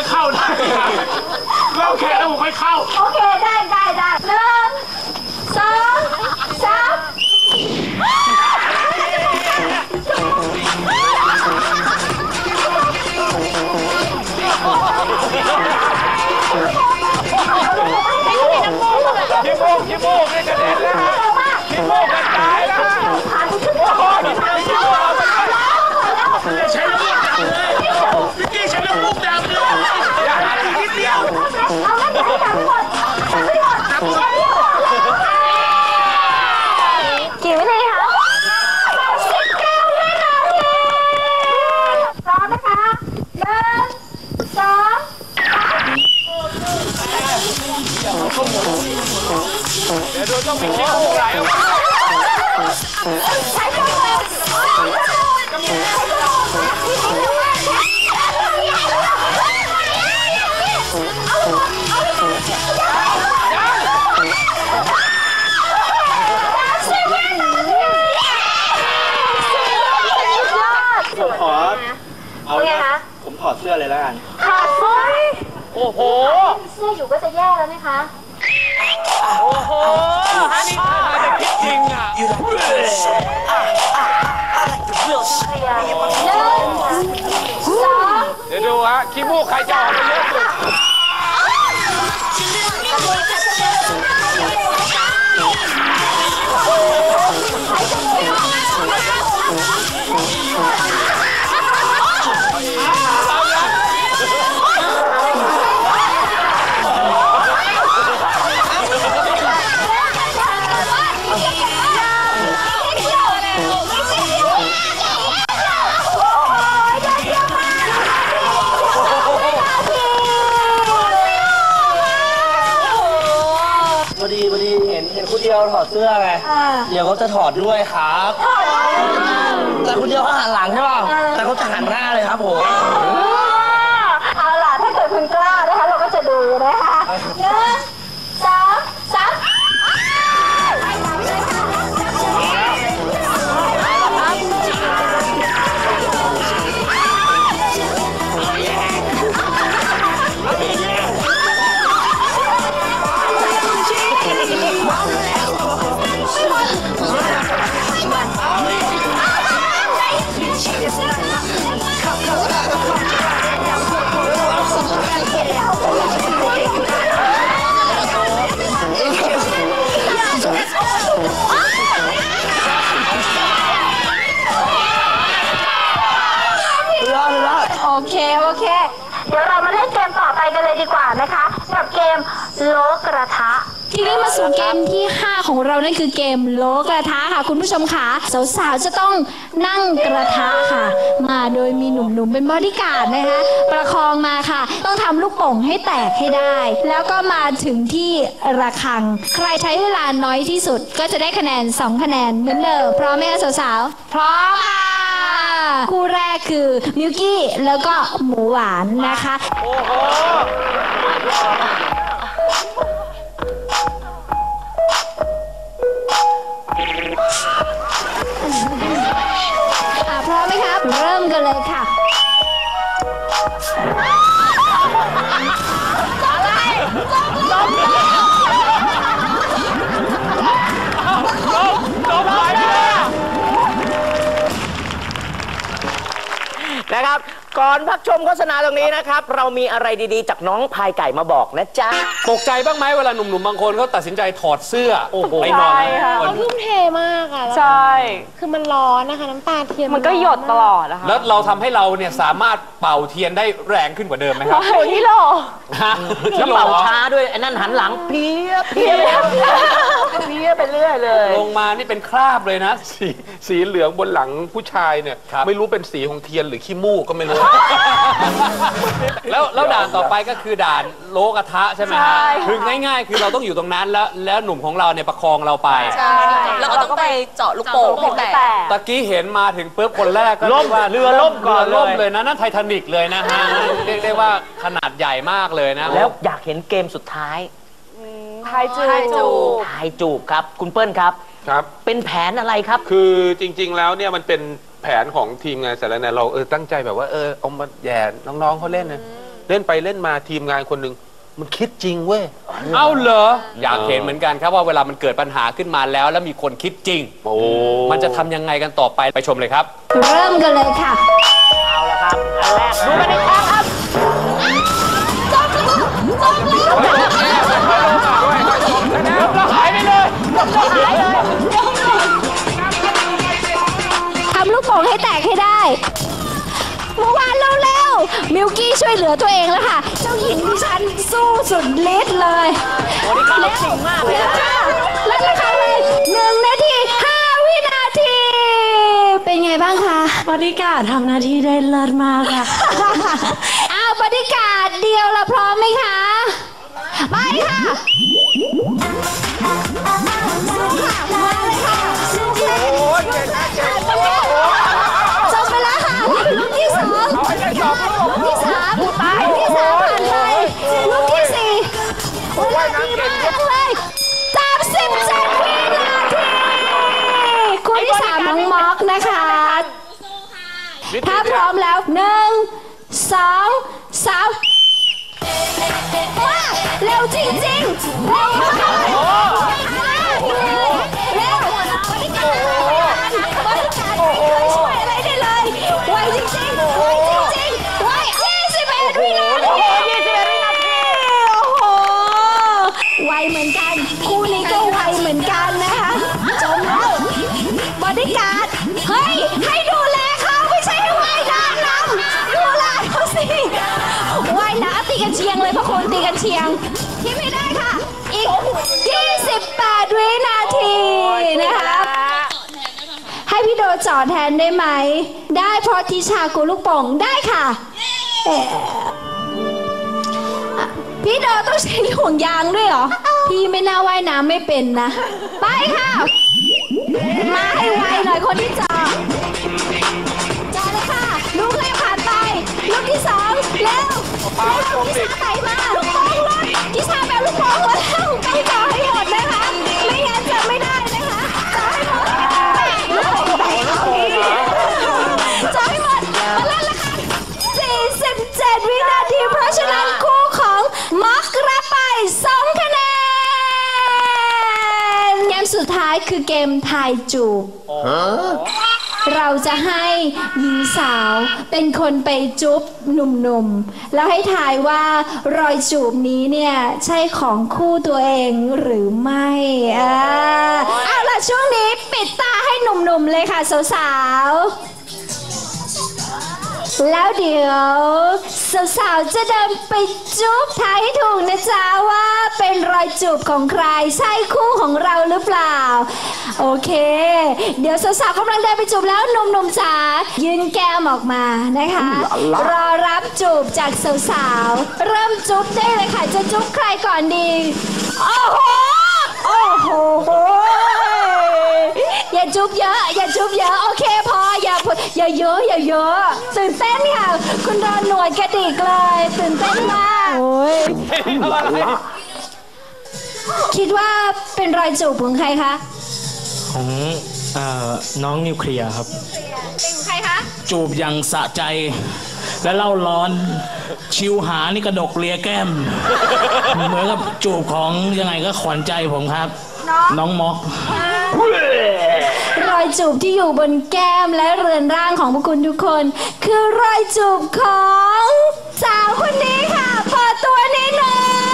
อยเข้าได้เล่าแค่แล้วผมค่อยเข้า โอเค ได้ได้ได้หนึ่งสองสามขี้โมกขี้โมกนี่กระเด็นแล้วฮะขี้โมกกระจายแล้วฮะโอ้โหนี่ใช้ขี้โมกใช้ลูกดับเลยพี่กี้ใช้ลูกดับ ต้องมีขี้โมกไหลออกมาใช้ตัวเองใช้ตัวเองสิบวินาทีสุดยอดขอเอาเป็นไงละคะผมถอดเสื้อเลยแล้วกัน ขาดเสื้อโอ้โห เสื้ออยู่ก็จะแย่แล้วนะคะ โอ้โหนี่ถ้าจะคิดจริงอะเคลียร์หนึ่งสอง เดี๋ยวดูฮะขี้มูกใครจะออกมาเยอะสุด ดีพอดีเห็นเห็นคุณเดียวถอดเสื้อไงเดี๋ยวเขาจะถอดด้วยครับ แต่คุณเดียวเขาหันหลังใช่ป่ะแต่เขาจะหันหน้าเลยครับผมเอาล่ะ ถ้าเกิดคุณกล้านะคะ เราก็จะดูนะคะหนึ่ง เค โอเค เดี๋ยวเรามาเล่นเกมต่อไปกันเลยดีกว่านะคะกับเกมโลกระทะ ทีนี้มาสู่เกมที่ 5 ของเรานั่นคือเกมโลกระทะค่ะ คุณผู้ชมค่ะสาวๆจะต้องนั่งกระทะค่ะ มาโดยมีหนุ่มๆเป็นบอดี้การ์ดนะคะ ประคองมา ทำลูกโป่งให้แตกให้ได้ แล้วก็มาถึงที่ระฆัง ใครใช้เวลาน้อยที่สุด ก็จะได้คะแนน 2 คะแนนเหมือนเดิมพร้อมไหมคะสาวๆพร้อมค่ะคู่แรกคือมิวกี้แล้วก็หมูหวานนะคะ โอ้โห นะครับ ก่อนพักชมโฆษณาตรงนี้นะครับ เรามีอะไรดีๆ จากน้องพายไก่มาบอกนะจ๊ะ ตกใจบ้างไหมเวลาหนุ่มๆบางคนเขาตัดสินใจถอดเสื้อโอ้โหไปนอนเขาทุ่มเทมากอะแล้วใช่ คือมันร้อนนะคะ น้ำตาเทียนมันก็หยดตลอดอะค่ะแล้วเราทำให้เราเนี่ยสามารถเป่าเทียนได้แรงขึ้นกว่าเดิมไหมครับโอ้ยที่หล่อฮะแล้วเป่าช้าด้วยไอ้นั่นหันหลังเพี้ยเพี้ยเพี้ยไปเรื่อยเลย ลงมานี่เป็นคราบเลยนะ สีสีเหลืองบนหลังผู้ชายเนี่ย ครับ ไม่รู้เป็นสีของเทียนหรือขี้มูกก็ไม่รู้แล้วแล้วด่านต่อไปก็คือด่านโลกระทะใช่ไหมฮะใช่ค่ะ คือง่าย ๆ คือเราต้องอยู่ตรงนั้นแล้วแล้วหนุ่มของเราเนี่ยประคองเราไปแล้วก็ต้องไปเจาะลูกโป่งให้แตก ตะกี้เห็นมาถึงปุ๊บคนแรกก็ล่มรียกว่าเรือล่มก่อนเรือล่มเลย เลยนะนั่นไททานิกเลยนะฮะเรียกได้ว่าขนาดใหญ่มากเลยนะ แล้วอยากเห็นเกมสุดท้ายพทายจูบ ทายจูบครับ คุณเปิ้ลครับ ครับ เป็นแผนอะไรครับ คือจริงๆ แล้วเนี่ยมันเป็น แผนของทีมงานสารแหนเราเออตั้งใจแบบว่าเออเอามาแย่น้องๆเขาเล่นนะเล่นไปเล่นมาทีมงานคนหนึ่งมันคิดจริงเว้ย เอาเหรอ อยากเออเห็นเหมือนกันครับว่าเวลามันเกิดปัญหาขึ้นมาแล้ว แล้วมีคนคิดจริง โอ้ มันจะทำยังไงกันต่อไปไปชมเลยครับ เริ่มกันเลยค่ะ เอาละครับ อันแรก ดูกันในตาครับท ได้เมื่อวานเร็วๆ มิวกี้ช่วยเหลือตัวเองแล้วค่ะ เจ้าหญิงดิฉันสู้สุดฤทธิ์เลยโอ้นี่เขาจริงมากเลยเร็วนะค่ะแล้วนะคะเลยหนึ่งนาทีห้าวินาที เป็นไงบ้างคะบริการทำหน้าที่ได้เลิศมากค่ะ อ้าวบรรยากาศเดียวเราพร้อมไหมคะ ไปค่ะ ถ้าพร้อมแล้วหนึ่งสองสามว้าเร็วจริงๆเร็ว เชียงที่ไม่ได้ค่ะ อีก 28 วินาทีนะคะให้พี่โดจอดแทนได้ไหม ได้เพราะทิชากูลูกโป่งได้ค่ะเอ่ออะ พี่โดต้องใช้ห่วงยางด้วยเหรอ พี่ไม่น่าว่ายน้ำไม่เป็นนะ ไปค่ะ มาให้ไวหน่อยคนที่จอด เร็วทิชาไหลมาลูกโป่งรถทิชาแบบลูกโป่งรถแล้วต้องจอให้หมดนะคะ ไม่งั้นจะไม่ได้นะคะจอดให้หมดลูกโป่งไปเอาอีจอดให้หมดมาเล่นละค่ะ47 วินาที เพราะฉะนั้นคู่ของม็อกรับไป 2 คะแนน เกมสุดท้ายคือเกมทายจูบ เราจะให้หญิงสาวเป็นคนไปจุ๊บหนุ่มๆ แล้วให้ทายว่ารอยจูบนี้เนี่ย ใช่ของคู่ตัวเองหรือไม่อ่าเอาล่ะช่วงนี้ปิดตาให้หนุ่มๆเลยค่ะสาวๆ แล้วเดี๋ยวสาวๆจะเดินไปจุ๊บทายให้ถูกนะจ๊ะว่าเป็นรอยจูบของใครใช่คู่ของเราหรือเปล่า โอเค เดี๋ยวสาวๆกำลังเดินไปจูบแล้วหนุ่มๆจ๋ายืนแก้มออกมานะคะ รอรับจูบจากสาวๆเริ่มจุ๊บได้เลยค่ะจะจุ๊บใครก่อนดีโอ้โหโอ้โห อย่าจุ๊บเยอะ อย่าจุ๊บเยอะ โอเคพออย่าอย่าเยอะอย่าเยอะตื่นเต้นค่ะ คุณโดนหนวดกระดิกเลยตื่นเต้นมาก โอ้ยคิดว่าเป็นรอยจูบของใครคะ ของเอ่อน้องนิวเคลียร์ครับ เป็นของใครคะ จูบอย่างสะใจ และเล่าร้อน ชิวหานี่กระดกเลียแก้ม เหมือนกับจูบของยังไงก็ขวัญใจผมครับ น้องม็อกรอยจูบที่อยู่บนแก้มและเรือนร่างของพวกคุณทุกคน คือรอยจูบของ สาวคนนี้ค่ะเปิดตัวนิดนึง